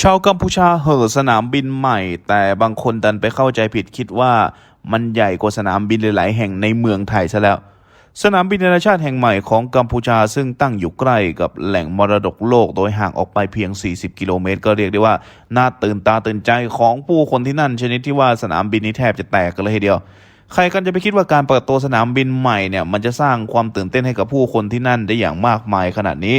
ชาวกัมพูชาเห่อสนามบินใหม่ แต่บางคนดันไปเข้าใจผิดคิดว่ามันใหญ่กว่าสนามบินหลาย ๆ แห่งในเมืองไทยซะแล้ว สนามบินนานาชาติแห่งใหม่ของกัมพูชาซึ่งตั้งอยู่ใกล้กับแหล่งมรดกโลกโดยห่างออกไปเพียง 40 กิโลเมตร ก็เรียกได้ว่าน่าตื่นตาตื่นใจของผู้คนที่นั่น ชนิดที่ว่าสนามบินนี้แทบจะแตกกันเลยทีเดียวใครกันจะไปคิดว่าการเปิดตัวสนามบินใหม่เนี่ยมันจะสร้างความตื่นเต้นให้กับผู้คนที่นั่นได้อย่างมากมายขนาดนี้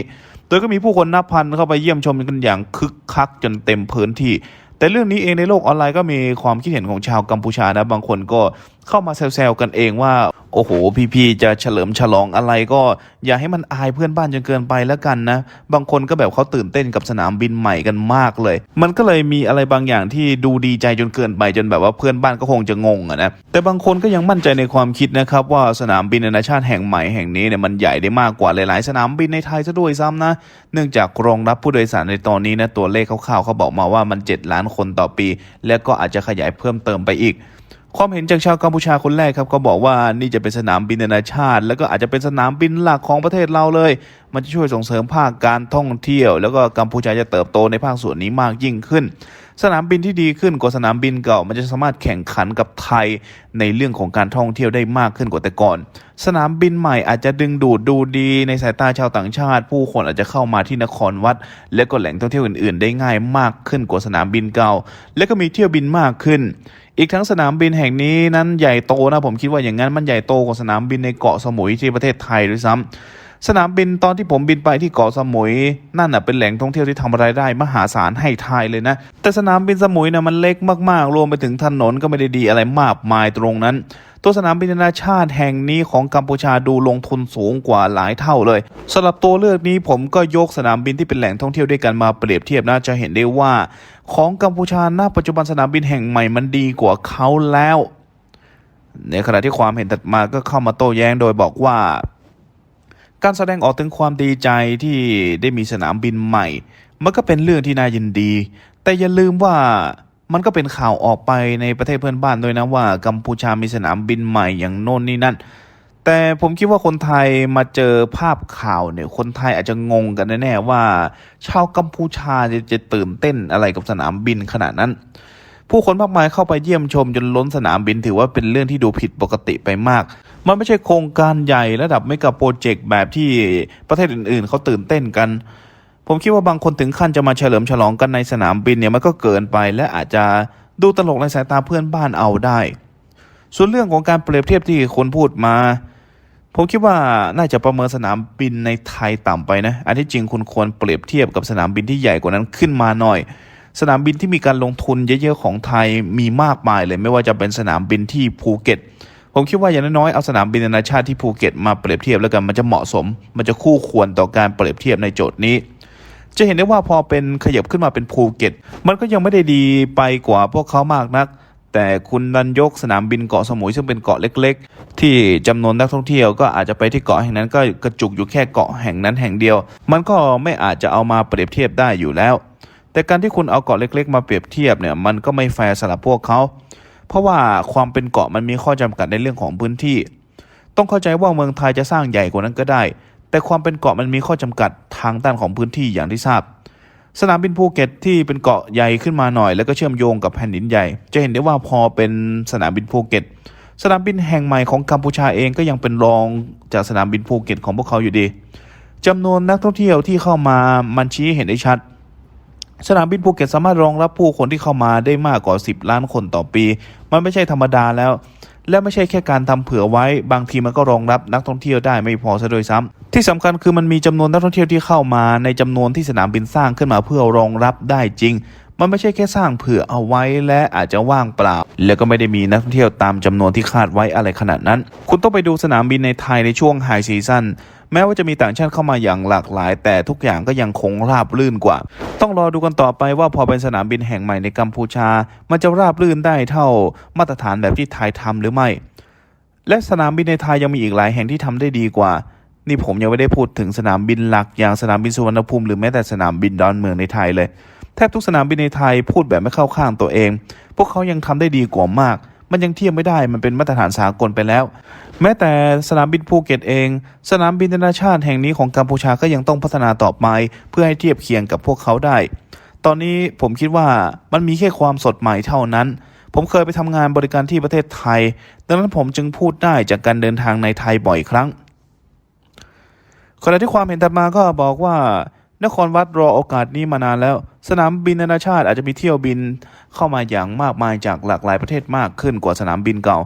โดยก็มีผู้คนนับพันเข้าไปเยี่ยมชมกันอย่างคึกคักจนเต็มพื้นที่ แต่เรื่องนี้เองในโลกออนไลน์ก็มีความคิดเห็นของชาวกัมพูชานะบางคนก็ เข้ามาแซวๆกันเองว่า โอ้โห พี่ๆจะเฉลิมฉลองอะไรก็อย่าให้มันอายเพื่อนบ้านจนเกินไปแล้วกันนะ บางคนก็แบบเขาตื่นเต้นกับสนามบินใหม่กันมากเลย มันก็เลยมีอะไรบางอย่างที่ดูดีใจจนเกินไปจนแบบว่าเพื่อนบ้านก็คงจะงงอะนะแต่บางคนก็ยังมั่นใจในความคิดนะครับว่าสนามบินนานาชาติแห่งใหม่แห่งนี้เนี่ยมันใหญ่ได้มากกว่าหลายๆ สนามบินในไทยซะด้วยซ้ำนะ เนื่องจากรองรับผู้โดยสารในตอนนี้นะตัวเลขคร่าวๆเขาบอกมาว่ามัน 7 ล้านคนต่อปี และก็อาจจะขยายเพิ่มเติมไปอีก ความเห็นจากชาวกัมพูชาคนแรกครับก็บอกว่านี่จะเป็นสนามบินนานาชาติ แล้วก็อาจจะเป็นสนามบินหลักของประเทศเราเลย มันจะช่วยส่งเสริมภาคการท่องเที่ยว แล้วก็กัมพูชาจะเติบโตในภาคส่วนนี้มากยิ่งขึ้น สนามบินที่ดีขึ้นกว่าสนามบินเก่า มันจะสามารถแข่งขันกับไทยในเรื่องของการท่องเที่ยวได้มากขึ้นกว่าแต่ก่อน สนามบินใหม่อาจจะดึงดูดดูดีในสายตาชาวต่างชาติ ผู้คนอาจจะเข้ามาที่นครวัด และก็แหล่งท่องเที่ยวอื่น ๆ ได้ง่ายมากขึ้นกว่าสนามบินเก่า และก็มีเที่ยวบินมากขึ้น อีกทั้งสนามบินแห่งนี้นั้นใหญ่โตนะผมคิดว่าอย่างนั้นมันใหญ่โตกว่าสนามบินในเกาะสมุยที่ประเทศไทยด้วยซ้ำ สนามบินตอนที่ผมบินไปที่เกาะสมุย นั่นน่ะเป็นแหล่งท่องเที่ยวที่ทำรายได้มหาศาลให้ไทยเลยนะ แต่สนามบินสมุยนะมันเล็กมากๆ รวมไปถึงถนนก็ไม่ได้ดีอะไรมากมายตรงนั้น ตัวสนามบินนานาชาติแห่งนี้ของกัมพูชาดูลงทุนสูงกว่าหลายเท่าเลยสำหรับตัวเลือกนี้ผมก็ยกสนามบินที่เป็นแหล่งท่องเที่ยวด้วยกันมาเปรียบเทียบน่าจะเห็นได้ว่า ของกัมพูชาณปัจจุบันสนามบินแห่งใหม่มันดีกว่าเขาแล้ว ในขณะที่ความเห็นถัดมาก็เข้ามาโต้แย้งโดยบอกว่า การแสดงออกถึงความดีใจที่ได้มีสนามบินใหม่ มันก็เป็นเรื่องที่น่ายินดี แต่อย่าลืมว่ามันก็เป็นข่าวออกไปในประเทศเพื่อนบ้านด้วยนะว่ากัมพูชามีสนามบินใหม่อย่างโน่นนี่นั่น แต่ผมคิดว่าคนไทยมาเจอภาพข่าวเนี่ย คนไทยอาจจะงงกันแน่ๆว่า ชาวกัมพูชาจะจะตื่นเต้นอะไรกับสนามบินขนาดนั้น ผู้คนมากมายเข้าไปเยี่ยมชมจนล้นสนามบินถือว่าเป็นเรื่องที่ดูผิดปกติไปมาก มันไม่ใช่โครงการใหญ่ระดับไม่กับโปรเจกต์แบบที่ประเทศอื่นๆ เขาตื่นเต้นกัน ผมคิดว่าบางคนถึงขั้นจะมาเฉลิมฉลองกันในสนามบินเนี่ยมันก็เกินไปและอาจจะดูตลกในสายตาเพื่อนบ้านเอาได้ ส่วนเรื่องของการเปรียบเทียบที่คนพูดมา ผมคิดว่าน่าจะประเมินสนามบินในไทยต่ำไปนะ อันที่จริงคุณควรเปรียบเทียบกับสนามบินที่ใหญ่กว่านั้นขึ้นมาหน่อย สนามบินที่มีการลงทุนเยอะๆของไทยมีมากมายเลยไม่ว่าจะเป็นสนามบินที่ภูเก็ตผมคิดว่าอย่างน้อยๆเอาสนามบินนานาชาติที่ภูเก็ตมาเปรียบเทียบแล้วกันมันจะเหมาะสม มันจะคู่ควรต่อการเปรียบเทียบในโจทย์นี้ จะเห็นได้ว่าพอเป็นขยับขึ้นมาเป็นภูเก็ต มันก็ยังไม่ได้ดีไปกว่าพวกเขามากนัก แต่คุณดันยกสนามบินเกาะสมุยซึ่งเป็นเกาะเล็ก ๆ ที่จำนวนนักท่องเที่ยวก็อาจจะไปที่เกาะแห่งนั้นก็กระจุกอยู่แค่เกาะแห่งนั้นแห่งเดียว มันก็ไม่อาจจะเอามาเปรียบเทียบได้อยู่แล้ว แต่การที่คุณเอาเกาะเล็ก ๆ มาเปรียบเทียบเนี่ยมันก็ไม่แฟร์สำหรับพวกเขา เพราะว่าความเป็นเกาะมันมีข้อจำกัดในเรื่องของพื้นที่ ต้องเข้าใจว่าเมืองไทยจะสร้างใหญ่กว่านั้นก็ได้ แต่ความเป็นเกาะมันมีข้อจำกัดทางด้านของพื้นที่อย่างที่ทราบ สนามบินภูเก็ตที่เป็นเกาะใหญ่ขึ้นมาหน่อย แล้วก็เชื่อมโยงกับแผ่นดินใหญ่ จะเห็นได้ว่าพอเป็นสนามบินภูเก็ตสนามบินแห่งใหม่ของกัมพูชาเองก็ยังเป็นรองจากสนามบินภูเก็ตของพวกเขาอยู่ดีจำนวนนักท่องเที่ยวที่เข้ามามันชี้เห็นได้ชัด สนามบินภูเก็ตสามารถรองรับผู้คนที่เข้ามาได้มากกว่า 10 ล้านคนต่อปี มันไม่ใช่ธรรมดาแล้ว และไม่ใช่แค่การทำเผื่อไว้ บางทีมันก็รองรับนักท่องเที่ยวได้ไม่พอซะด้วยซ้ำที่สำคัญคือมันมีจำนวนนักท่องเที่ยวที่เข้ามาในจำนวนที่สนามบินสร้างขึ้นมาเพื่อรองรับได้จริง มันไม่ใช่แค่สร้างเผื่อเอาไว้และอาจจะว่างเปล่า แล้วก็ไม่ได้มีนักท่องเที่ยวตามจำนวนที่คาดไว้อะไรขนาดนั้น คุณต้องไปดูสนามบินในไทยในช่วงไฮซีซั่น แม้ว่าจะมีต่างชาติเข้ามาอย่างหลากหลาย แต่ทุกอย่างก็ยังคงราบรื่นกว่า ต้องรอดูกันต่อไปว่าพอเป็นสนามบินแห่งใหม่ในกัมพูชา มันจะราบรื่นได้เท่ามาตรฐานแบบที่ไทยทำหรือไม่ และสนามบินในไทยยังมีอีกหลายแห่งที่ทำได้ดีกว่า นี่ผมยังไม่ได้พูดถึงสนามบินหลักอย่างสนามบินสุวรรณภูมิหรือแม้แต่สนามบินดอนเมืองในไทยเลย แทบทุกสนามบินในไทยพูดแบบไม่เข้าข้างตัวเอง พวกเขายังทำได้ดีกว่ามาก มันยังเทียบไม่ได้มันเป็นมาตรฐานสากลไปแล้ว แม้แต่สนามบินภูเก็ตเอง สนามบินนานาชาติแห่งนี้ของกัมพูชาก็ยังต้องพัฒนาต่อไป เพื่อให้เทียบเคียงกับพวกเขาได้ ตอนนี้ผมคิดว่ามันมีแค่ความสดใหม่เท่านั้น ผมเคยไปทำงานบริการที่ประเทศไทย ดังนั้นผมจึงพูดได้จากการเดินทางในไทยบ่อยครั้งขณะที่ความเห็นถัดมาก็บอกว่า นครวัดรอโอกาสนี้มานานแล้ว สนามบินนานาชาติอาจจะมีเที่ยวบินเข้ามาอย่างมากมายจากหลากหลายประเทศมากขึ้นกว่าสนามบินเก่า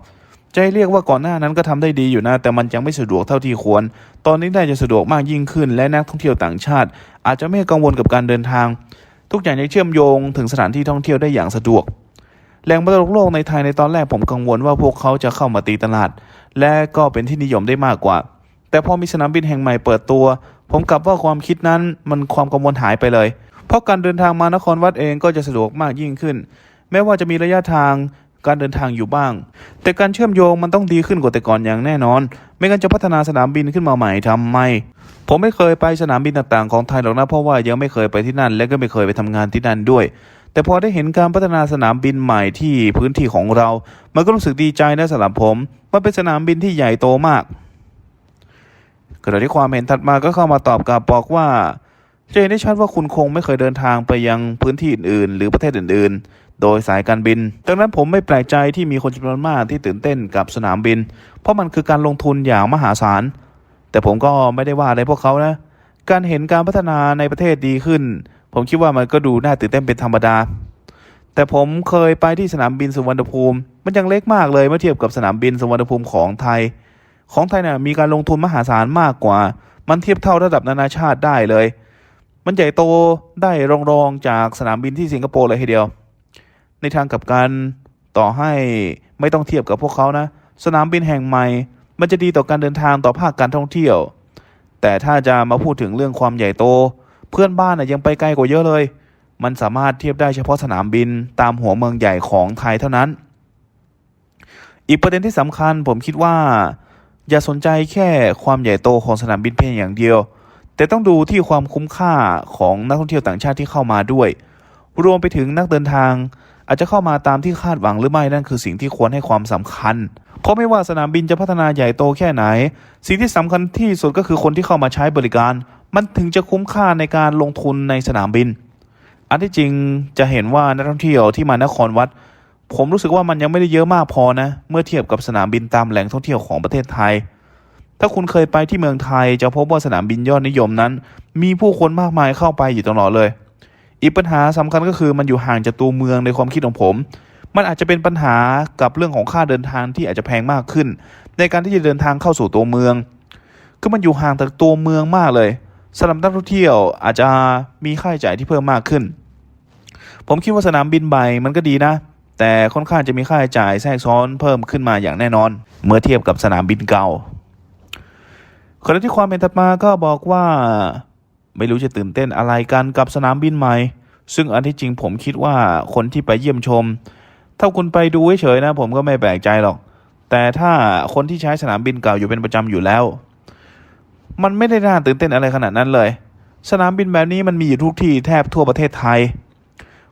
ให้เรียกว่าก่อนหน้านั้นก็ทำได้ดีอยู่นะ แต่มันยังไม่สะดวกเท่าที่ควร ตอนนี้ได้จะสะดวกมากยิ่งขึ้น และนักท่องเที่ยวต่างชาติ อาจจะไม่กังวลกับการเดินทาง ทุกอย่างยังเชื่อมโยงถึงสถานที่ท่องเที่ยวได้อย่างสะดวกแหล่งบรรโลกในไทยในตอนแรกผมกังวลว่าพวกเขาจะเข้ามาตีตลาด และก็เป็นที่นิยมได้มากกว่า แต่พอมีสนามบินแห่งใหม่เปิดตัว ผมกลับว่าความคิดนั้นมันความกังวลหายไปเลย เพราะการเดินทางมานครวัดเองก็จะสะดวกมากยิ่งขึ้น แม้ว่าจะมีระยะทางการเดินทางอยู่บ้าง แต่การเชื่อมโยงมันต้องดีขึ้นกว่าแต่ก่อนอย่างแน่นอน ไม่งั้นจะพัฒนาสนามบินขึ้นมาใหม่ทำไม ผมไม่เคยไปสนามบินต่างๆของไทยหรอกนะเพราะว่ายังไม่เคยไปที่นั่น และก็ไม่เคยไปทำงานที่นั่นด้วย แต่พอได้เห็นการพัฒนาสนามบินใหม่ที่พื้นที่ของเรา มันก็รู้สึกดีใจนะสำหรับผม มันเป็นสนามบินที่ใหญ่โตมาก ขณะที่ความเห็นถัดมาก็เข้ามาตอบกลับบอกว่าจะเห็นได้ชัดว่าคุณคงไม่เคยเดินทางไปยังพื้นที่อื่นๆ หรือประเทศอื่นๆ โดยสายการบิน ดังนั้นผมไม่แปลกใจที่มีคนจำนวนมากที่ตื่นเต้นกับสนามบิน เพราะมันคือการลงทุนอย่างมหาศาล แต่ผมก็ไม่ได้ว่าอะไรพวกเขานะ การเห็นการพัฒนาในประเทศดีขึ้น ผมคิดว่ามันก็ดูน่าตื่นเต้นเป็นธรรมดา แต่ผมเคยไปที่สนามบินสุวรรณภูมิ มันยังเล็กมากเลยเมื่อเทียบกับสนามบินสุวรรณภูมิของไทย ของไทยเนี่ยมีการลงทุนมหาศาลมากกว่า มันเทียบเท่าระดับนานาชาติได้เลย มันใหญ่โตได้รองๆจากสนามบินที่สิงคโปร์เลยทีเดียว ในทางกับกันต่อให้ไม่ต้องเทียบกับพวกเขานะ สนามบินแห่งใหม่ มันจะดีต่อการเดินทางต่อภาคการท่องเที่ยว แต่ถ้าจะมาพูดถึงเรื่องความใหญ่โต เพื่อนบ้านน่ะยังไปไกลกว่าเยอะเลย มันสามารถเทียบได้เฉพาะสนามบินตามหัวเมืองใหญ่ของไทยเท่านั้น อีกประเด็นที่สำคัญผมคิดว่า อย่าสนใจแค่ความใหญ่โตของสนามบินเพียงอย่างเดียว แต่ต้องดูที่ความคุ้มค่าของนักท่องเที่ยวต่างชาติที่เข้ามาด้วย รวมไปถึงนักเดินทางอาจจะเข้ามาตามที่คาดหวังหรือไม่นั่นคือสิ่งที่ควรให้ความสำคัญ เพราะไม่ว่าสนามบินจะพัฒนาใหญ่โตแค่ไหน สิ่งที่สำคัญที่สุดก็คือคนที่เข้ามาใช้บริการ มันถึงจะคุ้มค่าในการลงทุนในสนามบิน อันที่จริงจะเห็นว่านักท่องเที่ยวที่มานครวัด ผมรู้สึกว่ามันยังไม่ได้เยอะมากพอนะ เมื่อเทียบกับสนามบินตามแหล่งท่องเที่ยวของประเทศไทย ถ้าคุณเคยไปที่เมืองไทยจะพบว่าสนามบินยอดนิยมนั้น มีผู้คนมากมายเข้าไปอยู่ตลอดเลย อีกปัญหาสำคัญก็คือมันอยู่ห่างจากตัวเมืองในความคิดของผม มันอาจจะเป็นปัญหากับเรื่องของค่าเดินทางที่อาจจะแพงมากขึ้น ในการที่จะเดินทางเข้าสู่ตัวเมืองคือมันอยู่ห่างจากตัวเมืองมากเลยสำหรับนักท่องเที่ยวอาจจะมีค่าใช้จ่ายที่เพิ่มมากขึ้น ผมคิดว่าสนามบินใหม่มันก็ดีนะ แต่ค่อนข้างจะมีค่าใช้จ่ายแทรกซ้อนเพิ่มขึ้นมาอย่างแน่นอน เมื่อเทียบกับสนามบินเก่าขณะที่ความเป็นถัดมาก็บอกว่า ไม่รู้จะตื่นเต้นอะไรกันกับสนามบินใหม่ ซึ่งอันที่จริงผมคิดว่าคนที่ไปเยี่ยมชม ถ้าคุณไปดูเฉยๆนะ ผมก็ไม่แปลกใจหรอก แต่ถ้าคนที่ใช้สนามบินเก่าอยู่เป็นประจำอยู่แล้ว มันไม่ได้น่าตื่นเต้นอะไรขนาดนั้นเลย สนามบินแบบนี้มันมีอยู่ทุกที่แทบทั่วประเทศไทย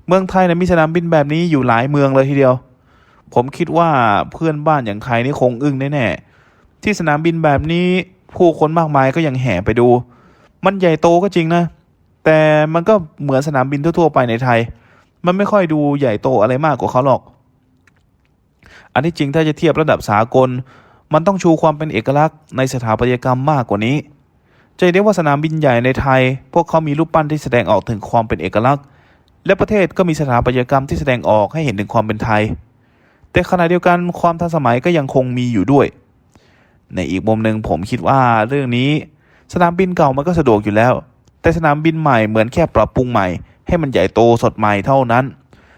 เมืองไทยนะมีสนามบินแบบนี้อยู่หลายเมืองเลยทีเดียว ผมคิดว่าเพื่อนบ้านอย่างไทยนี่คงอึ้งแน่ๆที่สนามบินแบบนี้ผู้คนมากมายก็ยังแห่ไปดู มันใหญ่โตก็จริงนะ แต่มันก็เหมือนสนามบินทั่วๆไปในไทย มันไม่ค่อยดูใหญ่โตอะไรมากกว่าเขาหรอก อันที่จริงถ้าจะเทียบระดับสากล มันต้องชูความเป็นเอกลักษณ์ในสถาปัตยกรรมมากกว่านี้จะเห็นได้ว่าสนามบินใหญ่ในไทย พวกเขามีรูปปั้นที่แสดงออกถึงความเป็นเอกลักษณ์ และประเทศก็มีสถาปัตยกรรมที่แสดงออกให้เห็นถึงความเป็นไทย แต่ขณะเดียวกันความทันสมัยก็ยังคงมีอยู่ด้วย ในอีกมุมหนึ่งผมคิดว่าเรื่องนี้สนามบินเก่ามันก็สะดวกอยู่แล้ว แต่สนามบินใหม่เหมือนแค่ปรับปรุงใหม่ ให้มันใหญ่โตสดใหม่เท่านั้น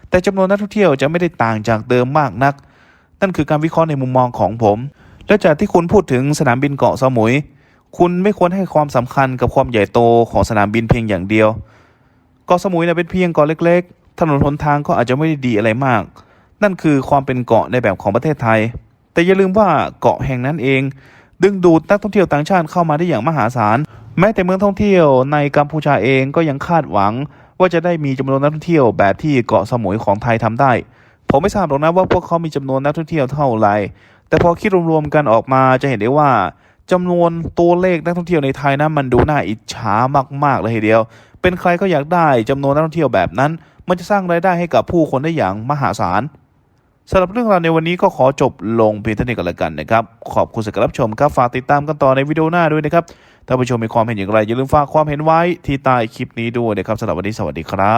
แต่จำนวนนักท่องเที่ยวจะไม่ได้ต่างจากเดิมมากนัก นั่นคือการวิเคราะห์ในมุมมองของผม และจากที่คุณพูดถึงสนามบินเกาะสมุย คุณไม่ควรให้ความสำคัญกับความใหญ่โตของสนามบินเพียงอย่างเดียว เกาะสมุยเนี่ยเป็นเพียงเกาะเล็ก ๆ ถนนหนทางก็อาจจะไม่ได้ดีอะไรมาก นั่นคือความเป็นเกาะในแบบของประเทศไทย แต่อย่าลืมว่าเกาะแห่งนั้นเอง ดึงดูดนักท่องเที่ยวต่างชาติเข้ามาได้อย่างมหาศาล แม้แต่เมืองท่องเที่ยวในกัมพูชาเองก็ยังคาดหวัง ว่าจะได้มีจำนวนนักท่องเที่ยวแบบที่เกาะสมุยของไทยทำได้ ผมไม่ทราบหรอกนะว่าพวกเขามีจำนวนนักท่องเที่ยวเท่าไหร่แต่พอคิดรวมๆกันออกมาจะเห็นได้ว่าจำนวนตัวเลขนักท่องเที่ยวในไทยนะมันดูน่าอิจฉามากๆเลยทีเดียว เป็นใครก็อยากได้จำนวนนักท่องเที่ยวแบบนั้น มันจะสร้างรายได้ให้กับผู้คนได้อย่างมหาศาลสำหรับเรื่องราวในวันนี้ก็ขอจบลงเพียงเท่านี้กันแล้วกันนะครับ ขอบคุณสำหรับรับชมครับ ฝากติดตามกันต่อในวิดีโอหน้าด้วยนะครับ ถ้าผู้ชมมีความเห็นอย่างไรอย่าลืมฝากความเห็นไว้ที่ใต้คลิปนี้ด้วยนะครับสำหรับวันนี้สวัสดีครับ